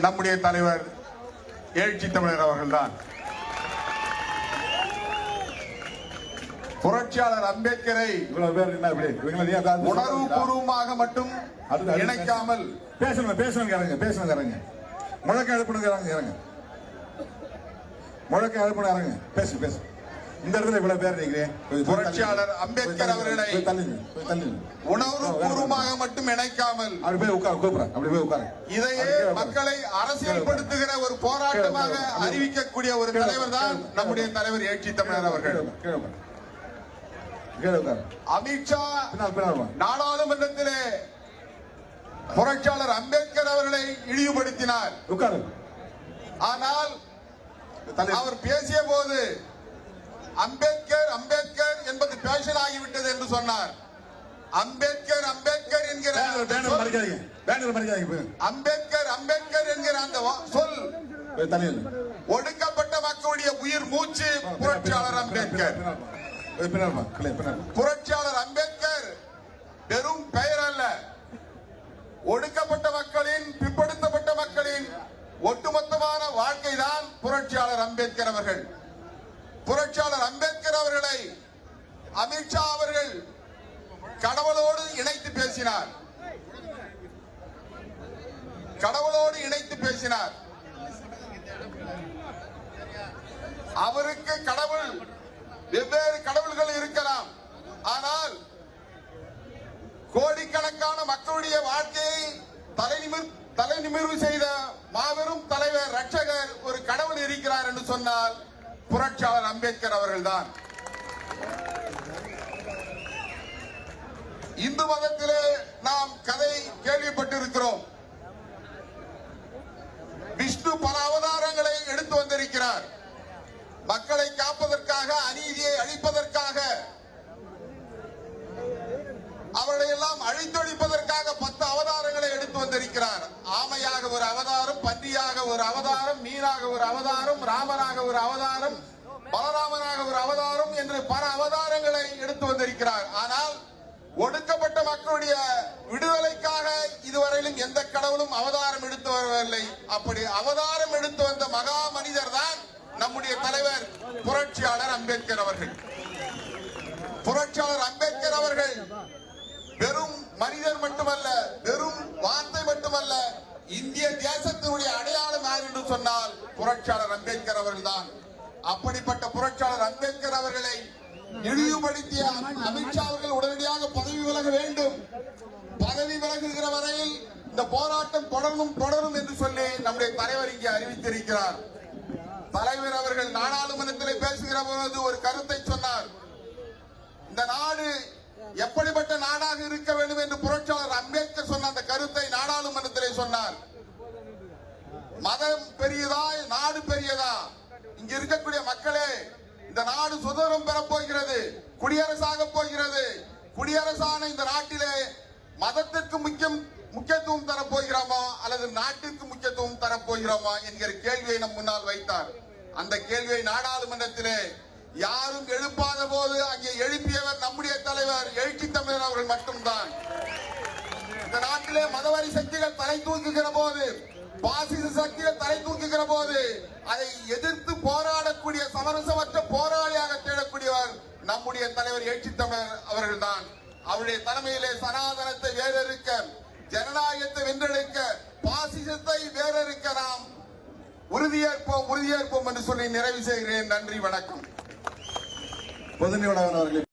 நம்முடைய தலைவர் எழுச்சி தமிழர் அவர்கள்தான். புரட்சியாளர் அம்பேத்கரை உணர்வு பூர்வமாக மட்டும் இணைக்காமல் பேசணும் பேசணும் பேசணும் இறங்க. முழக்கம் எழுப்பணுங்க இறங்க முழக்கம் எழுப்பணும் இறங்க. பேசு பேசு. இந்த இடத்துல இவ்வளவு பேர் நீங்க புரட்சியாளர் அம்பேத்கர் அவர்களை உணர்வு பூர்வமாக மட்டும் இணைக்காமல் அப்படி போய் உட்கார் கூப்பிடுறேன். அப்படி போய் உட்காரு. இதையே மக்களை அரசியல்படுத்துகிற ஒரு போராட்டமாக அறிவிக்கக்கூடிய ஒரு தலைவர் தான் நம்முடைய தலைவர் எழுச்சி தமிழர் அவர்கள். அமித்ஷா. நாடாளுமன்றத்திலே புரட்சியாளர் அம்பேத்கர் அவர்களை இழிவுபடுத்தினார். உட்காரு. ஆனால் அவர் பேசிய போது அம்பேத்கர் அம்பேத்கர் என்பது பேஷன் ஆகிவிட்டது என்று சொன்னார். அம்பேத்கர் அம்பேத்கர் என்கிற அம்பேத்கர் அம்பேத்கர் என்கிற அந்த சொல் ஒடுக்கப்பட்ட மக்களுடைய உயிர் மூச்சு புரட்சியாளர் அம்பேத்கர். புரட்சியாளர் அம்பேத்கர் வெறும் பெயர் அல்ல. ஒடுக்கப்பட்ட மக்களின் பிற்படுத்தப்பட்ட மக்களின் ஒட்டுமொத்தமான வாழ்க்கை தான் புரட்சியாளர் அம்பேத்கர் அவர்கள். புரட்சியாளர் அம்பேத்கர் அவர்களை அமித்ஷா அவர்கள் கடவுளோடு இணைத்து பேசினார். கடவுளோடு இணைத்து பேசினார். அவருக்கு கடவுள் வெவ்வேறு கடவுள்கள் இருக்கலாம். ஆனால் கோடிக்கணக்கான மக்களுடைய வாழ்க்கையை தலைநிமிர் தலைநிமிர்வு செய்த மாபெரும் தலைவர் ரட்சகர் ஒரு கடவுள் இருக்கிறார் என்று சொன்னால் புரட்சியாளர் அம்பேத்கர் அவர்கள்தான். இந்து மதத்திலே நாம் கதை கேள்விப்பட்டிருக்கிறோம். விஷ்ணு பல அவதாரங்களை எடுத்து வந்திருக்கிறார். மக்களை காப்பதற்காக அநீதியை அழிப்பதற்காக அவர்களை எல்லாம் அழித்தொழிப்பதற்காக பத்து அவதாரங்களை எடுத்து வந்திருக்கிறார். ஒரு அவதாரம் பன்றியாக ஒரு அவதாரம் மீனாக ஒரு அவதாரம் ராமனாக ஒரு அவதாரம் பலராமனாக ஒரு அவதாரம் என்று பல அவதாரங்களை எடுத்து வந்திருக்கிறார். ஆனால் ஒடுக்கப்பட்ட மக்களுடைய விடுதலைக்காக இதுவரையிலும் எந்த கடவுளும் அவதாரம் எடுத்து வரவில்லை. அப்படி அவதாரம் எடுத்து வந்த மகா மனிதர் தான் நம்முடைய தலைவர் புரட்சியாளர் அம்பேத்கர் அவர்கள். புரட்சியாளர் அம்பேத்கர் அவர்கள் வெறும் மனிதர் மட்டுமல்ல வெறும் இந்திய தேசத்தினுடைய அடையாளம் யார் என்று சொன்னால் புரட்சியாளர் அம்பேத்கர் அவர்கள்தான். அப்படிப்பட்ட புரட்சியாளர் அம்பேத்கர் அவர்களை இழிவுபடுத்திய அமித்ஷா அவர்கள் உடனடியாக பதவி விலக வேண்டும். பதவி விலகுகிற வரையில் இந்த போராட்டம் தொடரும் தொடரும் என்று சொல்லி நம்முடைய தலைவர் இங்கே அறிவித்திருக்கிறார். தலைவர் அவர்கள் நாடாளுமன்றத்தில் பேசுகிற போது ஒரு கருத்தை சொன்னார். இந்த நாடு எப்படிப்பட்ட நாடாக இருக்க வேண்டும் என்று புரட்சியாளர் அம்பேத்கர் சொன்ன அந்த கருத்தை நாடாளுமன்றத்திலே சொன்னார். மதம் பெரியதா? நாடு பெரியதா? இங்க இருக்கக்கூடிய மக்களே இந்த நாடு சுதந்திரம் பெறப் போகிறது குடியரசாக போகிறது. குடியரசான இந்த நாட்டிலே மதத்திற்கு முக்கியம் முக்கியத்துவம் தரப்போகிறோமா அல்லது நாட்டிற்கு முக்கியத்துவம் தரப்போகிறோமா என்கிற கேள்வியை நம் முன்னால் வைத்தார். அந்த கேள்வியை நாடாளுமன்றத்திலே யாரும் எழுப்பாத போது அங்கே எழுப்பி அவர்கள் மட்டும்தான். இந்த நாட்டிலே மதவரி சக்திகள் தலை தூக்குகிற போது பாசிச சக்திகள் தலை தூக்குகிற போது அதை எதிர்த்து போராடக்கூடிய சமரசமற்ற போராளியாக தேடக்கூடியவர் நம்முடைய தலைவர் எழுச்சி தமிழர் அவர்கள்தான். அவருடைய தலைமையிலே சனாதனத்தை வேறறுக்க ஜனநாயகத்தை வென்றெடுக்க பாசிசத்தை வேறறுக்க நாம் உறுதியேற்போம் உறுதியேற்போம் என்று சொல்லி நிறைவு செய்கிறேன். நன்றி வணக்கம். பொது